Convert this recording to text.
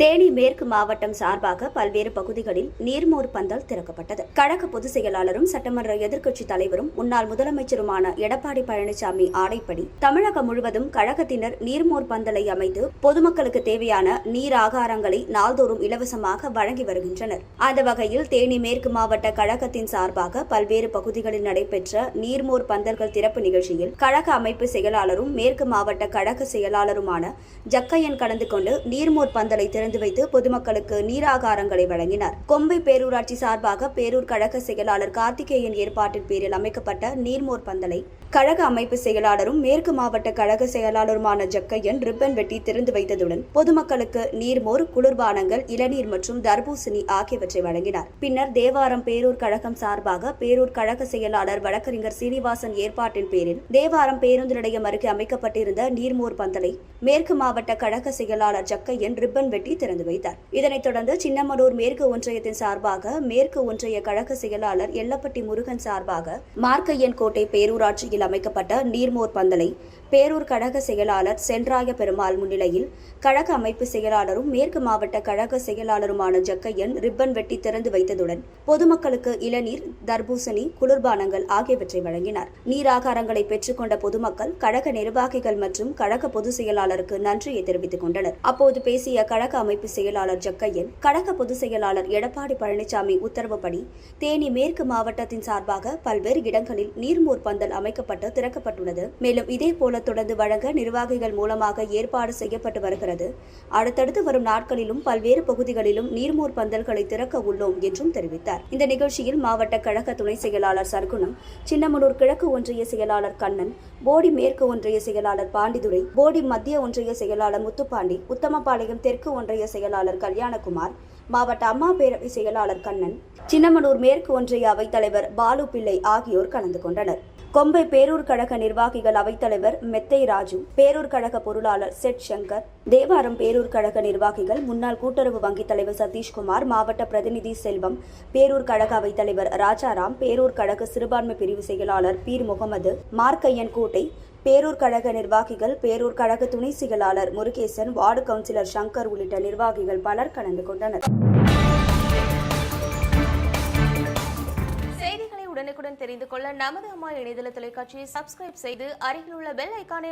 தேனி மேற்கு மாவட்டம் சார்பாக பல்வேறு பகுதிகளில் நீர்மோர் பந்தல் திறக்கப்பட்டது. கழக பொதுச் செயலாளரும் சட்டமன்ற எதிர்க்கட்சித் தலைவரும் முன்னாள் முதலமைச்சருமான எடப்பாடி பழனிசாமி ஆணைப்படி தமிழகம் முழுவதும் கழகத்தினர் நீர்மோர் பந்தலை அமைத்து பொதுமக்களுக்கு தேவையான நீர் ஆகாரங்களை நாள்தோறும் இலவசமாக வழங்கி வருகின்றனர். அந்த வகையில் தேனி மேற்கு மாவட்ட கழகத்தின் சார்பாக பல்வேறு பகுதிகளில் நடைபெற்ற நீர்மோர் பந்தல்கள் திறப்பு நிகழ்ச்சியில் கழக அமைப்பு செயலாளரும் மேற்கு மாவட்ட கழக செயலாளருமான ஜக்கையன் கலந்து கொண்டு நீர்மோர் பந்தலை திறந்து திறந்து வைத்து பொதுமக்களுக்கு நீராகாரங்களை வழங்கினார். கொம்பை பேரூராட்சி சார்பாக பேரூர் கழக செயலாளர் கார்த்திகேயன் ஏற்பாட்டின் பேரில் அமைக்கப்பட்ட நீர்மோர் பந்தலை கழக அமைப்பு செயலாளரும் மேற்கு மாவட்ட கழக செயலாளருமான ஜக்கையன் ரிப்பன் வெட்டி திறந்து வைத்ததுடன் பொதுமக்களுக்கு நீர்மோர் குளிர்பானங்கள் இளநீர் மற்றும் தர்பூசணி ஆகியவற்றை வழங்கினார். பின்னர் தேவாரம் பேரூர் கழகம் சார்பாக பேரூர் கழக செயலாளர் வழக்கறிஞர் சீனிவாசன் ஏற்பாட்டின் பேரில் தேவாரம் பேருந்து நிலையம் அருகே அமைக்கப்பட்டிருந்த நீர்மோர் பந்தலை மேற்கு மாவட்ட கழக செயலாளர் ஜக்கையன் ரிப்பன் வெட்டி திறந்து வைத்தார். இதனைத் தொடர்ந்து சின்னமனூர் மேற்கு ஒன்றியத்தின் சார்பாக மேற்கு ஒன்றிய கழக செயலாளர் எல்லப்பட்டி முருகன் சார்பாக மார்க்கையன் கோட்டை பேரூராட்சியில் அமைக்கப்பட்ட நீர்மோர் பந்தலை பேரூர் கழக செயலாளர் சென்றாய பெருமாள் முன்னிலையில் கழக அமைப்பு செயலாளரும் மேற்கு மாவட்ட கழக செயலாளருமான ஜக்கையன் ரிப்பன் வெட்டி திறந்து வைத்ததுடன் பொதுமக்களுக்கு இளநீர் தர்பூசணி குளிர்பானங்கள் ஆகியவற்றை வழங்கினார். நீராகாரங்களை பெற்றுக்கொண்ட பொதுமக்கள் கழக நிர்வாகிகள் மற்றும் கழக பொதுச் செயலாளருக்கு நன்றியை தெரிவித்துக் கொண்டனர். அப்போது பேசிய கழக அமைப்பு செயலாளர் ஜக்கையன் கழக பொதுச் செயலாளர் எடப்பாடி பழனிசாமி உத்தரவுப்படி தேனி மேற்கு மாவட்டத்தின் சார்பாக பல்வேறு இடங்களில் நீர்மூர் பந்தல் அமைக்கப்பட்டு திறக்கப்பட்டுள்ளது. மேலும் இதேபோல தொடர்ந்து வழங்க நிர்வாகிகள் மூலமாக ஏற்பாடு செய்யப்பட்டு வருகிறது. அடுத்தடுத்து வரும் நாட்களிலும் பல்வேறு பகுதிகளிலும் நீர்மூர் பந்தல்களை திறக்க உள்ளோம் என்றும் தெரிவித்தார். இந்த நிகழ்ச்சியில் மாவட்ட கழக துணை செயலாளர் சர்க்குணம் சின்னமனூர் கிழக்கு ஒன்றிய செயலாளர் கண்ணன் போடி மேற்கு ஒன்றிய செயலாளர் பாண்டிதுரை போடி மத்திய ஒன்றிய செயலாளர் முத்துப்பாண்டி உத்தமபாளையம் தெற்கு ஒன்றிய செயலாளர் கல்யாணகுமார் மாவட்ட அம்மா பேரவை செயலாளர் கண்ணன் சின்னமனூர் மேற்கு ஒன்றிய அவைத்தலைவர் பாலு பிள்ளை ஆகியோர் கலந்து கொண்டனர். கொம்பை பேரூர் கழக நிர்வாகிகள் அவைத்தலைவர் மெத்தை ராஜு பேரூர் கழக பொருளாளர் செட் சங்கர் தேவாரம் பேரூர் கழக நிர்வாகிகள் முன்னாள் கூட்டுறவு வங்கித் தலைவர் சதீஷ்குமார் மாவட்ட பிரதிநிதி செல்வம் பேரூர் கழக அவைத்தலைவர் ராஜாராம் பேரூர் கழக சிறுபான்மை பிரிவு செயலாளர் பீர் முகமது மார்க்கையன் கோட்டை பேரூர் கழக நிர்வாகிகள் பேரூர் கழக துணை செயலாளர் முருகேசன் வார்டு கவுன்சிலர் சங்கர் உள்ளிட்ட நிர்வாகிகள் பலர் கலந்து கொண்டனர். செய்திகளை உடனுக்குடன் தெரிந்து கொள்ள நமது அம்மா இணையதள தொலைக்காட்சியை சப்ஸ்கிரைப் செய்து அருகில் உள்ள பெல் ஐக்கானை